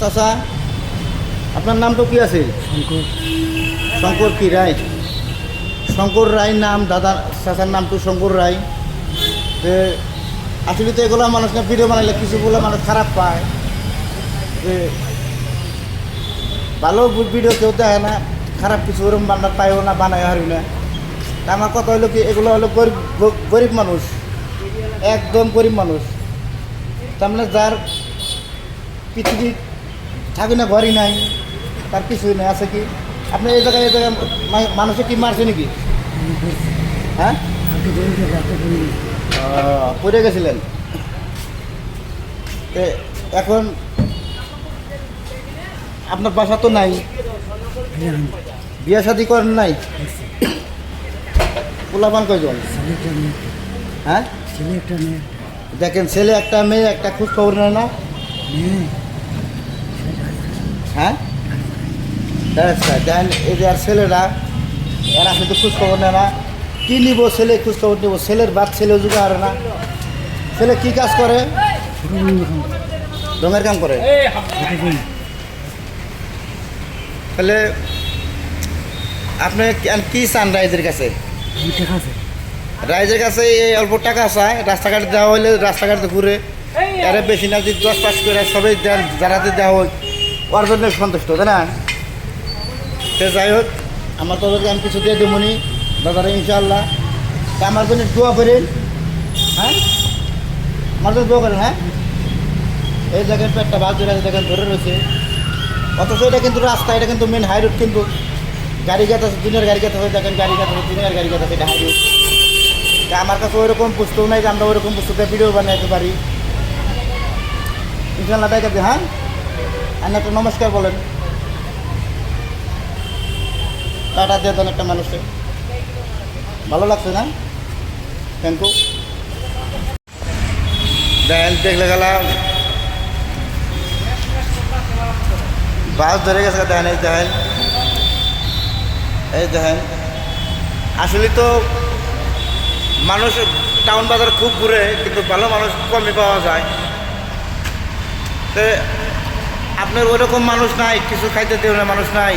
চাচা আপনার নাম তো কি আছে শঙ্কর। শঙ্কর কি রায়? শঙ্কর রায় নাম দাদা চাচার নাম তো শঙ্কর রায়। যে আসলে তো এগুলো মানুষ না ভিডিও বানাইলে কিছু বলে মানুষ খারাপ পায়। যে ভালো ভিডিও কেউ দেখে না খারাপ কিছু ওরকম বান্না পায়ও না বানায় হারি না। আমার কথা হলো কি এগুলো হলো গরিব গরিব মানুষ। একদম গরিব মানুষ। তার মানে যার পৃথিবী থাকি না ঘরই নাই তার কিছুই নাই আছে কি? আপনি এই জায়গায় এই জায়গায় মানুষে কি মারছে নাকি? হ্যাঁ? পড়ে গেছিলেন। তে এখন আপনার বাসা তো নাই। বিয়ে শাদি করেন নাই? পোলাপান কয়জন? হ্যাঁ? দেখেন ছেলে একটা মেয়ে একটা খোঁজ খবর নেয় না? মেয়ে হ্যাঁ? আচ্ছা দেখেন এই যে আর ছেলেরা এরা শুধু খোঁজ খবর নেয় না। কী নিব ছেলে খোঁজ খবর নিব? ছেলের বাদ ছেলে যুগে আর না। ছেলে কী কাজ করে? রঙের কাম করে। তাহলে আপনি কি- চান রাইজের কাছে? রাইজের কাছে এই অল্প টাকা চায় রাস্তাঘাটে দেওয়া হইলে রাস্তাঘাটে ঘুরে। এরা বেশি না যদি দশ পাঁচ করে সবাই যারাতে দেওয়া হয় ওর জন্য সন্তুষ্ট, তাই না? সে যাই হোক, আমার তোদেরকে আমি কিছু দিয়ে দেবনি দাদারা, ইনশাআল্লাহ। তা আমার জন্য দোয়া করেন। হ্যাঁ? আমার জন্য দোয়া করেন হ্যাঁ? এই জায়গায় একটা বাস ধরে আছে দেখেন, ধরে রয়েছে। অথচ এটা কিন্তু রাস্তা, এটা কিন্তু মেন হাই রোড কিন্তু। গাড়ি গাছ আছে দিনের গাড়ি গাছ আছে, দেখেন, গাড়ি গাছ আছে দিনের গাড়ি গাছ আছে, এটা হাই রোড তা আমার কাছে ওইরকম পুস্তক নাই যে আমরা ওইরকম পুস্তকের ভিডিও বানাইতে পারি। ইনশাল্লাহ কাছে হ্যাঁ? আর একটা নমস্কার বলেন। টাটা দিয়ে দেন একটা মানুষকে। ভালো লাগছে না? থ্যাংক ইউ দেখেন দেখলে গেলাম। বাস ধরে গেছে দেখেন এই দেখেন এই দেখেন আসলে তো মানুষ টাউন বাজার খুব ঘুরে, কিন্তু ভালো মানুষ কমই পাওয়া যায়। তো আপনার ওরকম মানুষ নাই কিছু খাইতে দেওয়ার মানুষ নাই।